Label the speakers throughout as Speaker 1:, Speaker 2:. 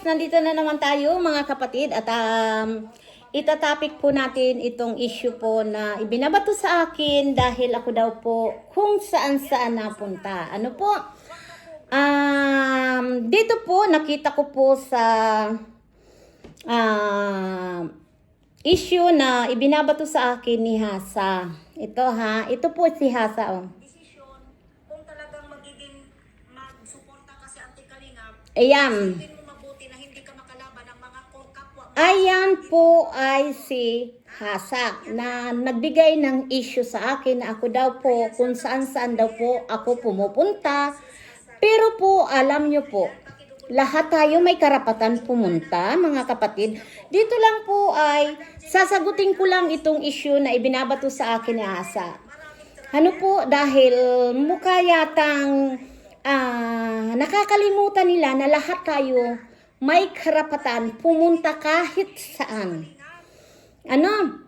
Speaker 1: guys, nandito na naman tayo mga kapatid at um, itatapik po natin itong issue po na ibinabato sa akin dahil ako daw po kung saan saan napunta. Ano po? Um, dito po nakita ko po sa um, issue na ibinabato sa akin ni Hasa. Ito ha, ito po si Hasa oh.
Speaker 2: desisyon
Speaker 1: Ayan po ay si Hasak na nagbigay ng issue sa akin na ako daw po kung saan saan daw po ako pumupunta. Pero po, alam nyo po, lahat tayo may karapatan pumunta, mga kapatid. Dito lang po ay sasagutin ko lang itong issue na ibinabato sa akin ni Asa. Ano po, dahil mukha yatang ah, nakakalimutan nila na lahat tayo may karapatan pumunta kahit saan. Ano?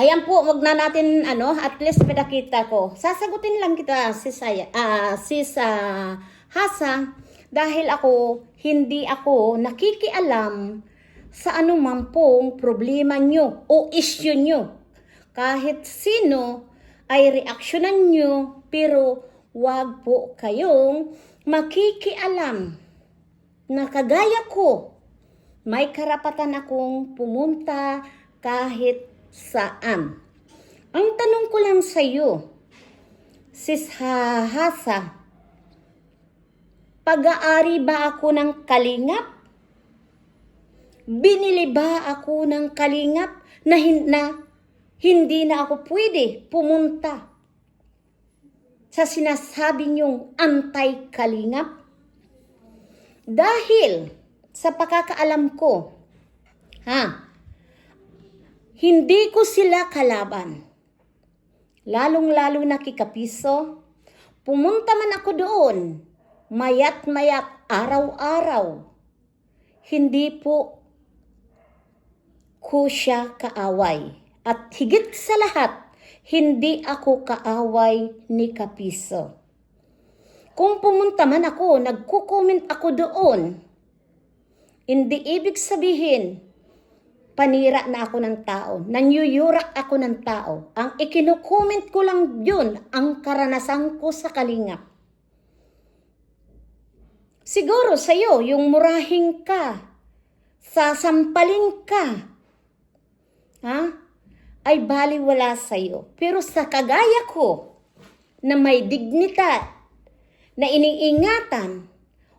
Speaker 1: Ayan po, wag na natin ano, at least pinakita ko. Sasagutin lang kita si Saya, ah, si sa Hasa dahil ako hindi ako nakikialam sa anumang pong problema nyo o issue nyo. Kahit sino ay reaksyonan nyo, pero wag po kayong makikialam na kagaya ko, may karapatan akong pumunta kahit saan. Ang tanong ko lang sa iyo, sis Hahasa, pag-aari ba ako ng kalingap? Binili ba ako ng kalingap na, hin- na hindi na ako pwede pumunta sa sinasabi niyong antay-kalingap? Dahil sa pakakaalam ko, ha, hindi ko sila kalaban. Lalong-lalo na kikapiso, pumunta man ako doon, mayat-mayat, araw-araw. Hindi po ko siya kaaway. At higit sa lahat, hindi ako kaaway ni Kapiso. Kung pumunta man ako, nagko-comment ako doon, hindi ibig sabihin, panira na ako ng tao, nanyuyurak ako ng tao. Ang ikinukomment ko lang yun, ang karanasan ko sa kalingap. Siguro sa'yo, yung murahing ka, sasampalin ka, ha? ay baliwala sa'yo. Pero sa kagaya ko, na may dignidad, na iniingatan,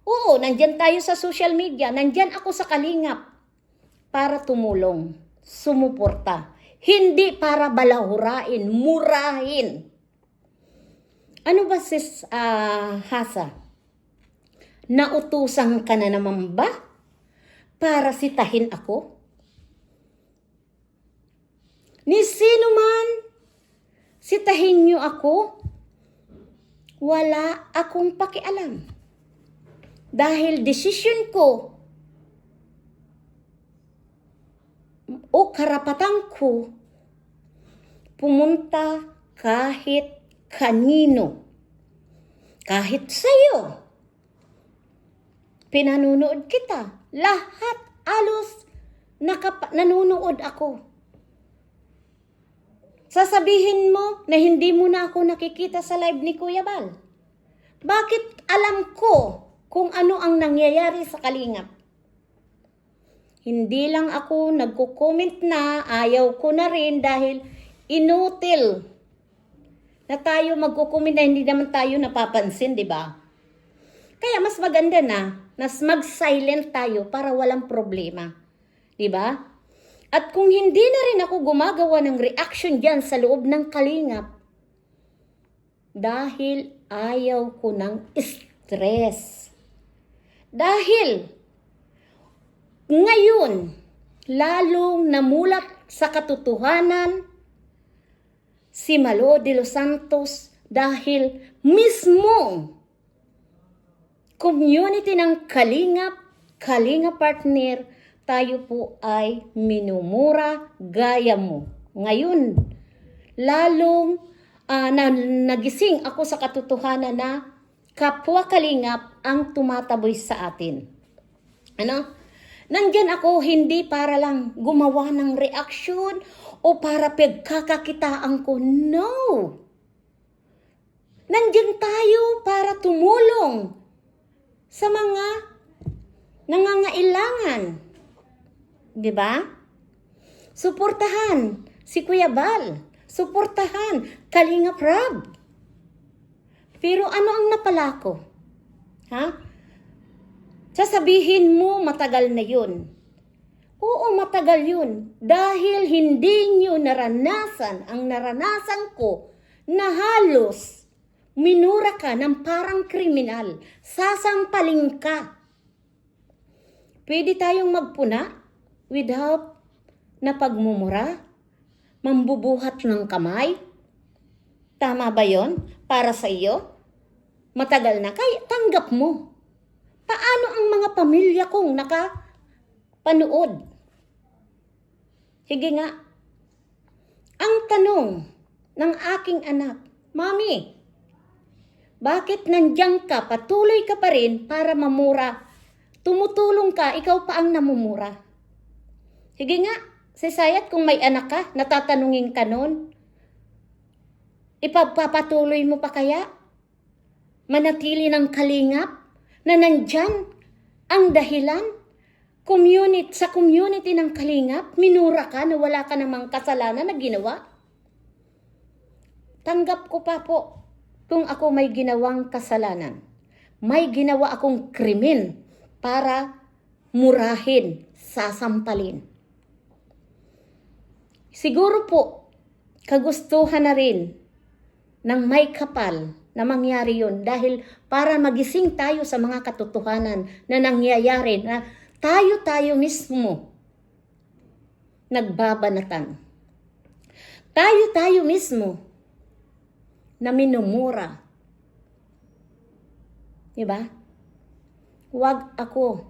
Speaker 1: oo, nandyan tayo sa social media, nandyan ako sa kalingap, para tumulong, sumuporta. Hindi para balahurain, murahin. Ano ba sis ah, Hasa? Nautusan ka na naman ba? Para sitahin ako? Ni sino man, sitahin niyo ako? Wala akong pakialam. Dahil desisyon ko o karapatan ko pumunta kahit kanino. Kahit sa'yo. Pinanunood kita. Lahat alos nakap- nanonood ako. Sasabihin mo na hindi mo na ako nakikita sa live ni Kuya Bal. Bakit alam ko kung ano ang nangyayari sa kalingap? Hindi lang ako nagko-comment na ayaw ko na rin dahil inutil na tayo magko-comment na hindi naman tayo napapansin, di ba? Kaya mas maganda na, mas mag-silent tayo para walang problema. Di ba? At kung hindi na rin ako gumagawa ng reaction dyan sa loob ng kalingap, dahil ayaw ko ng stress. Dahil ngayon, lalong namulat sa katotohanan si Malo de los Santos dahil mismo community ng Kalingap, Kalinga Partner, tayo po ay minumura gaya mo. Ngayon, lalong ah, na, nagising ako sa katotohanan na kapwa Kalingap ang tumataboy sa atin. Ano? Nandyan ako hindi para lang gumawa ng reaksyon o para pagkakakitaan ko. No! Nandyan tayo para tumulong sa mga nangangailangan. Di ba? Suportahan si Kuya Bal. Suportahan Kalinga Prab. Pero ano ang napala ko? Ha? Sasabihin mo matagal na yun. Oo, matagal yun. Dahil hindi nyo naranasan ang naranasan ko na halos minura ka ng parang kriminal. Sasampaling ka. Pwede tayong magpuna without na pagmumura, mambubuhat ng kamay. Tama ba yon para sa iyo? Matagal na, kaya tanggap mo. Paano ang mga pamilya kong nakapanood? Sige nga. Ang tanong ng aking anak, Mami, bakit nandiyan ka, patuloy ka pa rin para mamura? Tumutulong ka, ikaw pa ang namumura. Sige nga, si Sayat, kung may anak ka, natatanungin ka nun, ipagpapatuloy mo pa kaya? Manatili ng kalingap na nandyan ang dahilan? Community, sa community ng kalingap, minura ka na wala ka namang kasalanan na ginawa? Tanggap ko pa po kung ako may ginawang kasalanan. May ginawa akong krimen para murahin, sasampalin. Siguro po, kagustuhan na rin ng may kapal na mangyari yun dahil para magising tayo sa mga katotohanan na nangyayari na tayo-tayo mismo nagbabanatan. Tayo-tayo mismo na minumura. Diba? Huwag ako.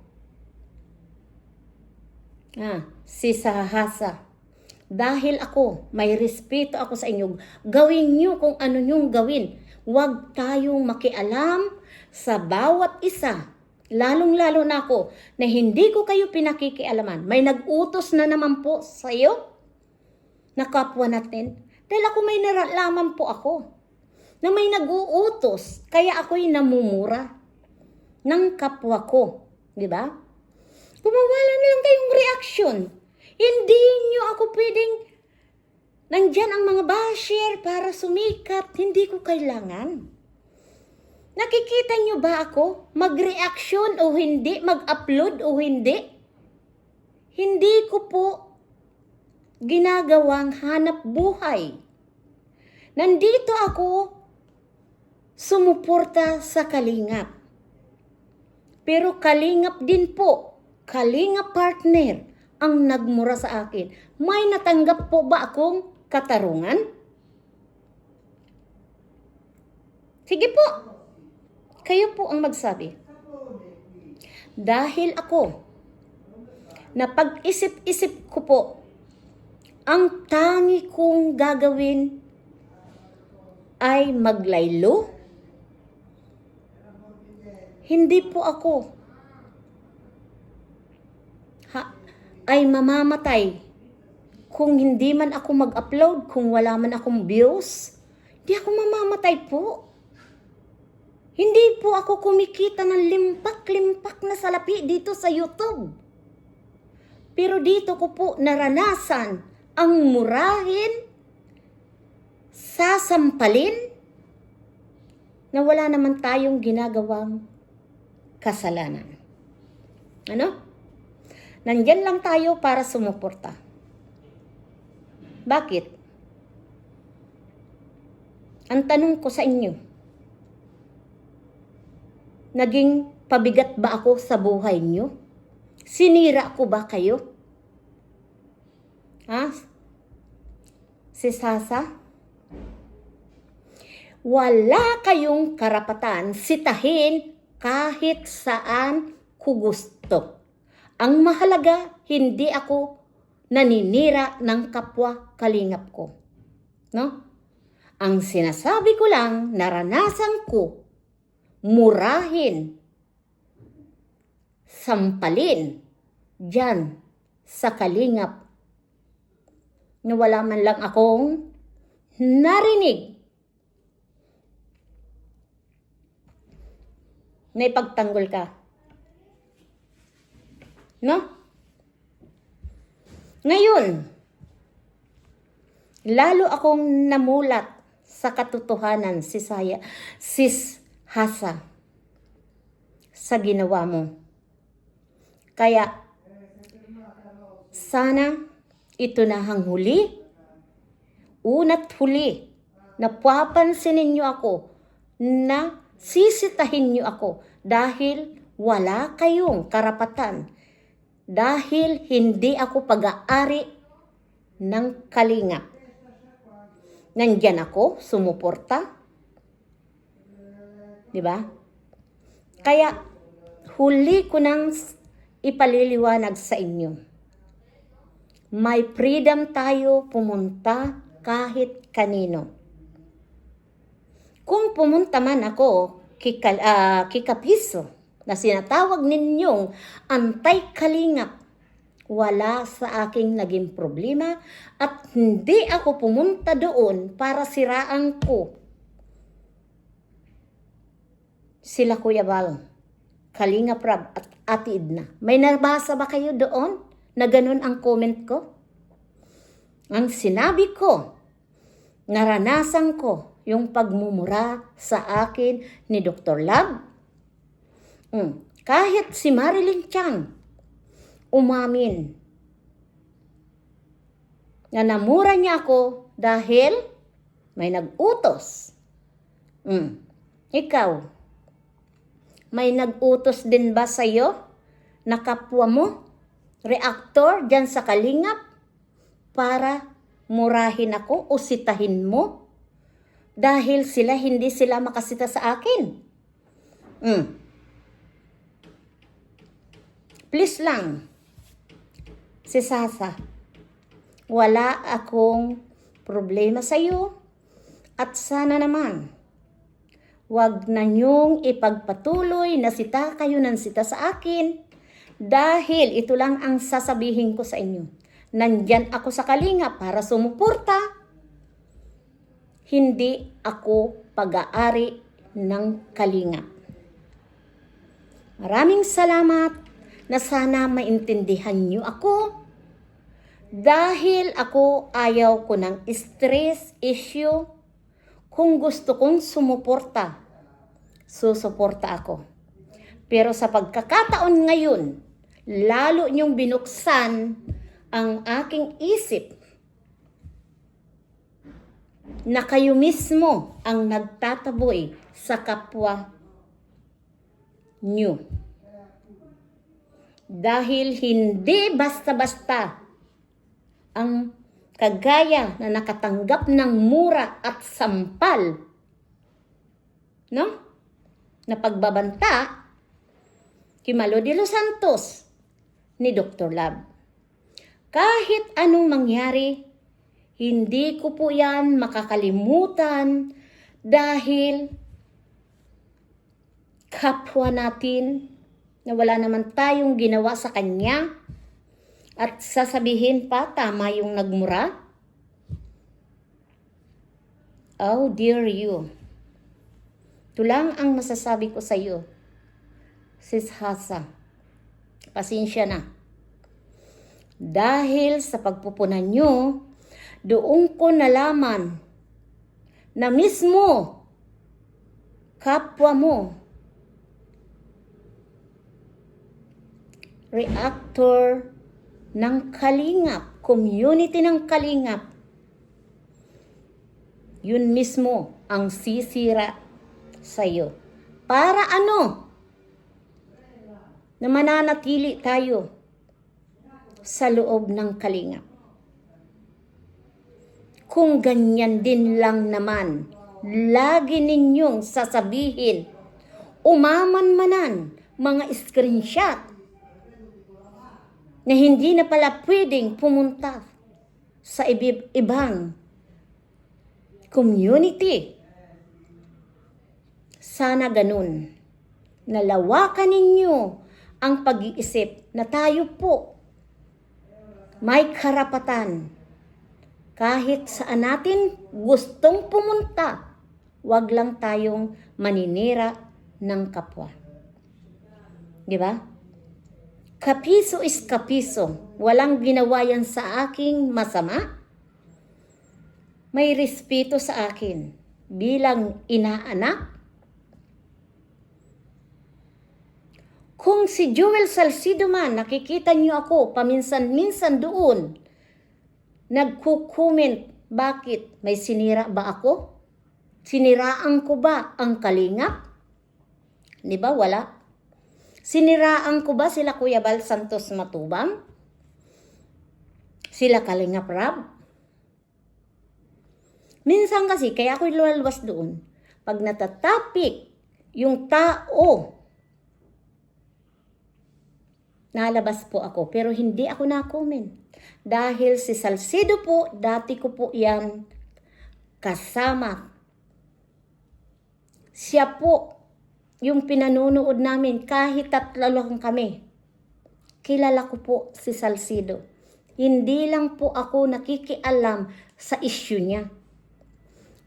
Speaker 1: Ah, si Sahasa. Dahil ako, may respeto ako sa inyo. Gawin niyo kung ano niyong gawin. Huwag tayong makialam sa bawat isa. Lalong-lalo na ako na hindi ko kayo pinakikialaman. May nag-utos na naman po sa iyo na kapwa natin. Dahil ako may naralaman po ako na may nag-uutos. Kaya ako'y namumura ng kapwa ko. Di ba? Gumawala na lang kayong reaksyon. Hindi nyo ako pwedeng nandyan ang mga basher para sumikat. Hindi ko kailangan. Nakikita nyo ba ako mag-reaction o hindi, mag-upload o hindi? Hindi ko po ginagawang hanap buhay. Nandito ako sumuporta sa kalingap. Pero kalingap din po, kalingap partner ang nagmura sa akin. May natanggap po ba akong katarungan? Sige po, kayo po ang magsabi. Dahil ako, na pag-isip-isip ko po, ang tangi kong gagawin ay maglaylo. Hindi po ako ha, ay mamamatay kung hindi man ako mag-upload, kung wala man akong views. Hindi ako mamamatay po. Hindi po ako kumikita ng limpak-limpak na salapi dito sa YouTube. Pero dito ko po naranasan ang murahin, sasampalin, na wala naman tayong ginagawang kasalanan. Ano? Nandyan lang tayo para sumuporta. Bakit? Ang tanong ko sa inyo, naging pabigat ba ako sa buhay niyo? Sinira ko ba kayo? Ha? Si Sasa? Wala kayong karapatan sitahin kahit saan ko gusto. Ang mahalaga, hindi ako naninira ng kapwa kalingap ko. No? Ang sinasabi ko lang, naranasan ko murahin, sampalin, dyan sa kalingap na wala man lang akong narinig na ipagtanggol ka. No? Ngayon, lalo akong namulat sa katotohanan si Saya, sis Hasa sa ginawa mo. Kaya, sana ito na ang huli, una't huli, na papansinin niyo ako, na sisitahin niyo ako dahil wala kayong karapatan. Dahil hindi ako pag-aari ng kalinga. Nandyan ako, sumuporta. Di ba? Kaya, huli ko nang ipaliliwanag sa inyo. May freedom tayo pumunta kahit kanino. Kung pumunta man ako kikal, ah, kikapiso na sinatawag ninyong antay-kalingap, wala sa aking naging problema at hindi ako pumunta doon para siraan ko sila Kuya Bal, Kalinga Prab at Ate Idna. May nabasa ba kayo doon na ganun ang comment ko? Ang sinabi ko, naranasan ko yung pagmumura sa akin ni Dr. Lab. Mm, Kahit si Marilyn Chang, umamin na namura niya ako dahil may nag-utos. Mm, Ikaw, may nag-utos din ba sa'yo na kapwa mo, reaktor dyan sa kalingap para murahin ako o sitahin mo? Dahil sila hindi sila makasita sa akin. Mm. Please lang, si Sasa, wala akong problema sa iyo at sana naman Huwag na niyong ipagpatuloy na sita kayo ng sita sa akin dahil ito lang ang sasabihin ko sa inyo. Nandyan ako sa kalinga para sumuporta. Hindi ako pag-aari ng kalinga. Maraming salamat na sana maintindihan niyo ako dahil ako ayaw ko ng stress issue kung gusto kong sumuporta, susuporta ako. Pero sa pagkakataon ngayon, lalo niyong binuksan ang aking isip na kayo mismo ang nagtataboy sa kapwa niyo. Dahil hindi basta-basta ang kagaya na nakatanggap ng mura at sampal, no? Na pagbabanta kay Malo de los Santos ni Dr. Lab. Kahit anong mangyari, hindi ko po yan makakalimutan dahil kapwa natin na wala naman tayong ginawa sa kanya at sasabihin pa, tama yung nagmura? Oh, dear you. Ito lang ang masasabi ko sa iyo. Sis Hasa, pasensya na. Dahil sa pagpupunan nyo, doon ko nalaman na mismo kapwa mo reactor ng Kalingap, community ng Kalingap. Yun mismo ang sisira sa'yo. Para ano? Na mananatili tayo sa loob ng Kalingap. Kung ganyan din lang naman, lagi ninyong sasabihin, umaman-manan, mga screenshot, na hindi na pala pwedeng pumunta sa ibang community. Sana ganun. Nalawakan ninyo ang pag-iisip na tayo po may karapatan kahit saan natin gustong pumunta, wag lang tayong maninira ng kapwa. Di ba? Kapiso is kapiso. Walang ginawa yan sa aking masama. May respeto sa akin bilang inaanak. Kung si Joel Salcido man, nakikita niyo ako paminsan-minsan doon, nagko-comment, bakit? May sinira ba ako? Siniraan ko ba ang kalingap? Di ba? Wala. Siniraan ko ba sila Kuya Bal Santos Matubang? Sila Kalingap Rab? Minsan kasi, kaya ako lumalabas doon. Pag natatapik yung tao, nalabas po ako. Pero hindi ako na-comment. Dahil si Salcido po, dati ko po yan kasama. Siya po yung pinanunood namin kahit tatlo kami. Kilala ko po si Salcido. Hindi lang po ako nakikialam sa issue niya.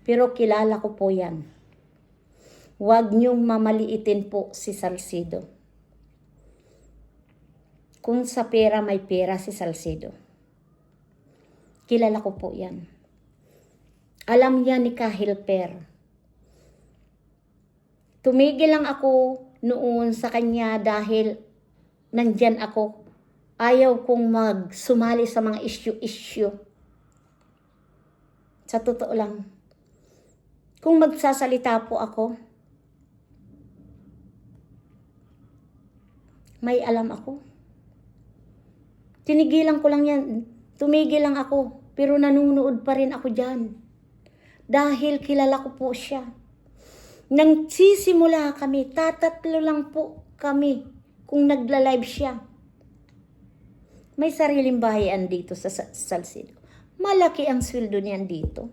Speaker 1: Pero kilala ko po yan. Huwag niyong mamaliitin po si Salcido. Kung sa pera may pera si Salcido. Kilala ko po yan. Alam niya ni Kahilper. Tumigil lang ako noon sa kanya dahil nandyan ako. Ayaw kong magsumali sa mga issue-issue. Sa totoo lang. Kung magsasalita po ako, may alam ako. Tinigilan ko lang yan. Tumigil lang ako. Pero nanunood pa rin ako dyan. Dahil kilala ko po siya. Nang sisimula kami, tatatlo lang po kami kung nagla-live siya. May sariling bahayan dito sa Sa- Salcedo. Malaki ang sweldo niyan dito.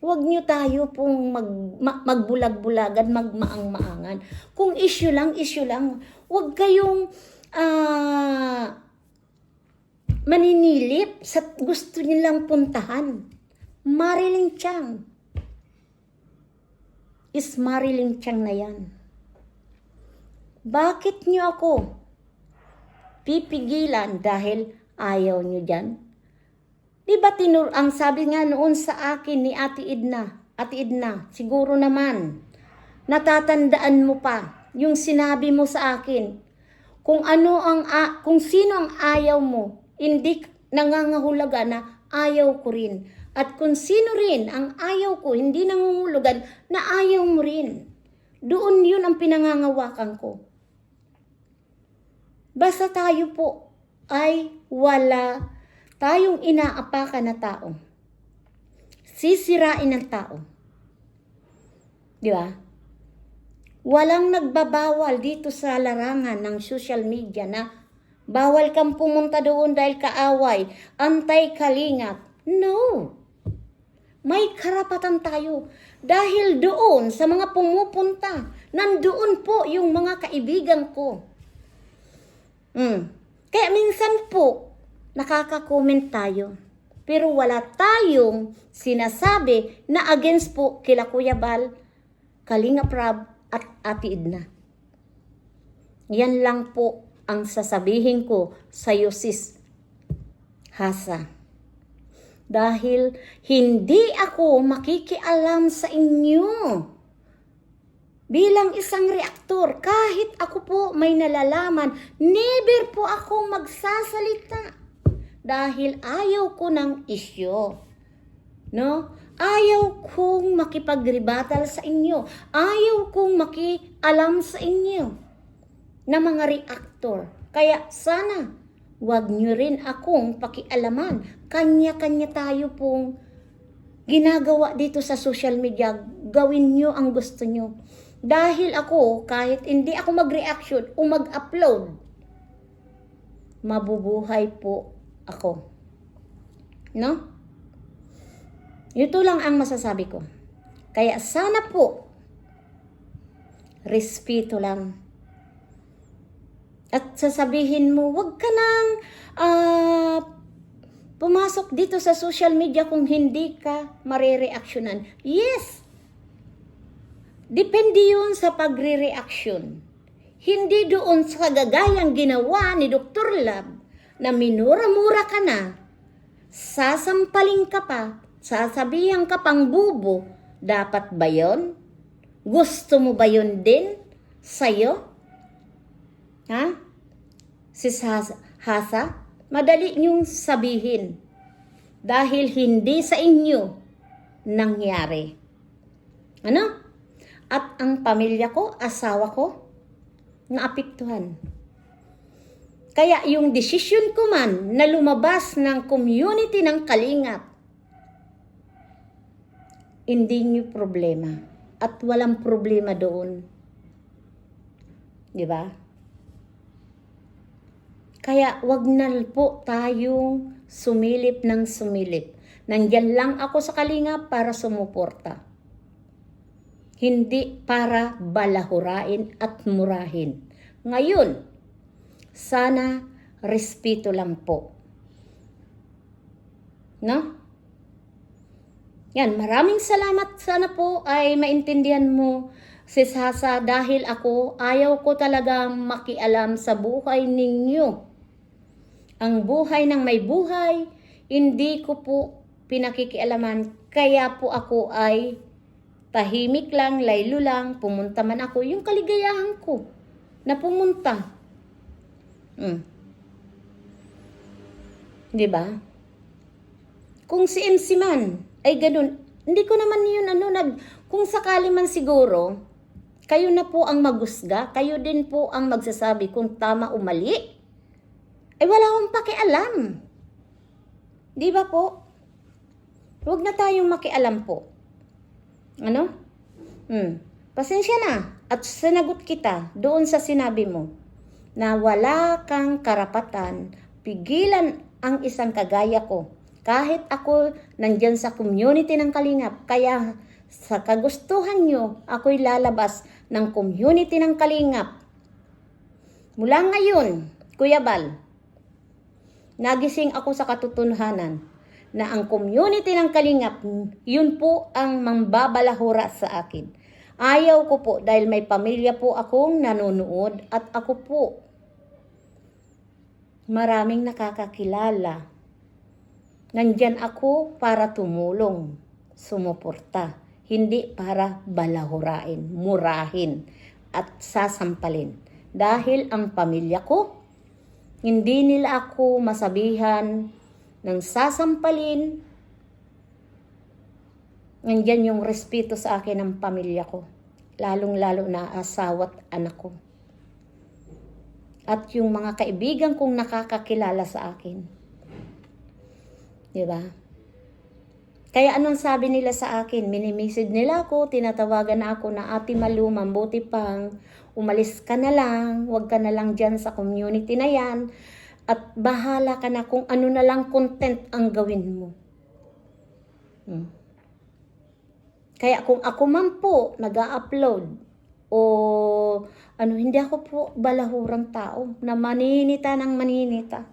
Speaker 1: Huwag niyo tayo pong mag, ma- magbulag-bulagan, magmaang-maangan. Kung issue lang, issue lang. Huwag kayong ah, maninilip sa gusto nilang puntahan. Marilyn Chang. Is Marilyn Chang na yan. Bakit niyo ako pipigilan dahil ayaw niyo dyan? Di ba tinur ang sabi nga noon sa akin ni Ate Edna, Ate Edna, siguro naman, natatandaan mo pa yung sinabi mo sa akin. Kung ano ang, kung sino ang ayaw mo, hindi nangangahulugan na ayaw ko rin. At kung sino rin ang ayaw ko, hindi nangungulugan na ayaw mo rin. Doon yun ang pinangangawakan ko. Basta tayo po ay wala tayong inaapakan na tao. Sisirain ng tao. Di ba? Walang nagbabawal dito sa larangan ng social media na bawal kang pumunta doon dahil kaaway, antay-kalingap. No! May karapatan tayo. Dahil doon sa mga pumupunta, nandoon po yung mga kaibigan ko. Mm. Kaya minsan po, nakaka-comment tayo. Pero wala tayong sinasabi na against po kila Kuya Bal, Kalinga Prab at Ate Edna. Yan lang po ang sasabihin ko sa iyo sis Hasa. Dahil hindi ako makikialam sa inyo. Bilang isang reaktor, kahit ako po may nalalaman, never po ako magsasalita. Dahil ayaw ko ng isyo. No? Ayaw kong makipagribatal sa inyo. Ayaw kong makialam sa inyo na mga reaktor. Kaya sana, wag nyo rin akong pakialaman. Kanya-kanya tayo pong ginagawa dito sa social media. Gawin nyo ang gusto nyo. Dahil ako, kahit hindi ako mag-reaction o mag-upload, mabubuhay po ako. No? Ito lang ang masasabi ko. Kaya sana po, respeto lang. At sasabihin mo, wag ka nang ah, pumasok dito sa social media kung hindi ka marireaksyonan. Yes! Depende yun sa pagre-reaction. Hindi doon sa gagayang ginawa ni Dr. Lab na minura-mura ka na, sasampaling ka pa, sasabihan ka pang bubo, dapat ba yon? Gusto mo ba yun din sa'yo? Ha? Si Hasa, madali niyong sabihin dahil hindi sa inyo nangyari. Ano? At ang pamilya ko, asawa ko, naapektuhan. Kaya yung desisyon ko man na lumabas ng community ng Kalingap, hindi niyo problema. At walang problema doon. Di ba? Kaya wag na po tayong sumilip ng sumilip. Nandyan lang ako sa Kalingap para sumuporta. Hindi para balahurain at murahin. Ngayon, sana respeto lang po. No? Yan, maraming salamat. Sana po ay maintindihan mo si Sasa dahil ako ayaw ko talagang makialam sa buhay ninyo. Ang buhay ng may buhay, hindi ko po pinakikialaman. Kaya po ako ay tahimik lang, laylo lang, pumunta man ako. Yung kaligayahan ko na pumunta. Mm. Di ba? Kung si MC man ay ganun, hindi ko naman yun ano, nag, kung sakali man siguro, kayo na po ang magusga, kayo din po ang magsasabi kung tama o mali. Ay wala akong pakialam. Di ba po? Huwag na tayong makialam po. Ano? Hmm. Pasensya na. At sinagot kita doon sa sinabi mo na wala kang karapatan pigilan ang isang kagaya ko. Kahit ako nandyan sa community ng Kalingap, kaya sa kagustuhan nyo, ako'y lalabas ng community ng Kalingap. Mula ngayon, Kuya Bal, nagising ako sa katutunanan na ang community ng Kalingap, yun po ang mambabalahura sa akin. Ayaw ko po dahil may pamilya po akong nanonood at ako po maraming nakakakilala. Nandyan ako para tumulong, sumuporta, hindi para balahurain, murahin at sasampalin. Dahil ang pamilya ko, hindi nila ako masabihan ng sasampalin. Nandyan yung respeto sa akin ng pamilya ko. Lalong-lalo na asawa't anak ko. At yung mga kaibigan kong nakakakilala sa akin. Di ba? Kaya anong sabi nila sa akin? Minimisid nila ako, tinatawagan na ako na ati Malu, mabuti pang umalis ka na lang, huwag ka na lang dyan sa community na yan, at bahala ka na kung ano na lang content ang gawin mo. Hmm. Kaya kung ako man po nag-upload o ano, hindi ako po balahurang tao na maninita ng maninita.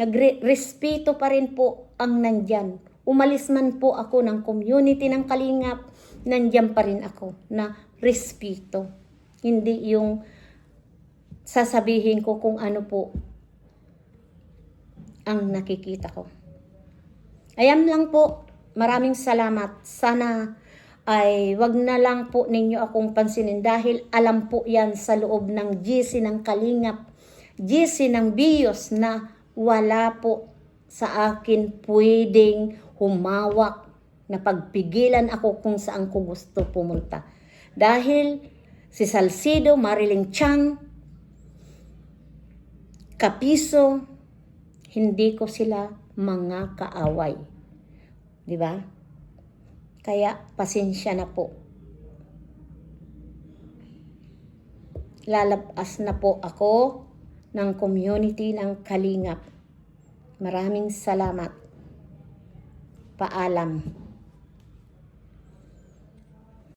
Speaker 1: Nagrespeto pa rin po ang nandyan. Umalis man po ako ng community ng Kalingap, nandyan pa rin ako na respeto. Hindi yung sasabihin ko kung ano po ang nakikita ko. Ayan lang po. Maraming salamat. Sana ay wag na lang po ninyo akong pansinin dahil alam po yan sa loob ng GC ng Kalingap, GC ng Bios na wala po sa akin pwedeng humawak na pagpigilan ako kung saan ko gusto pumunta. Dahil si Salcido, Marilyn Chang, Kapiso, hindi ko sila mga kaaway. Di ba? Kaya pasensya na po. Lalabas na po ako ng community ng Kalingap. Maraming salamat. Paalam.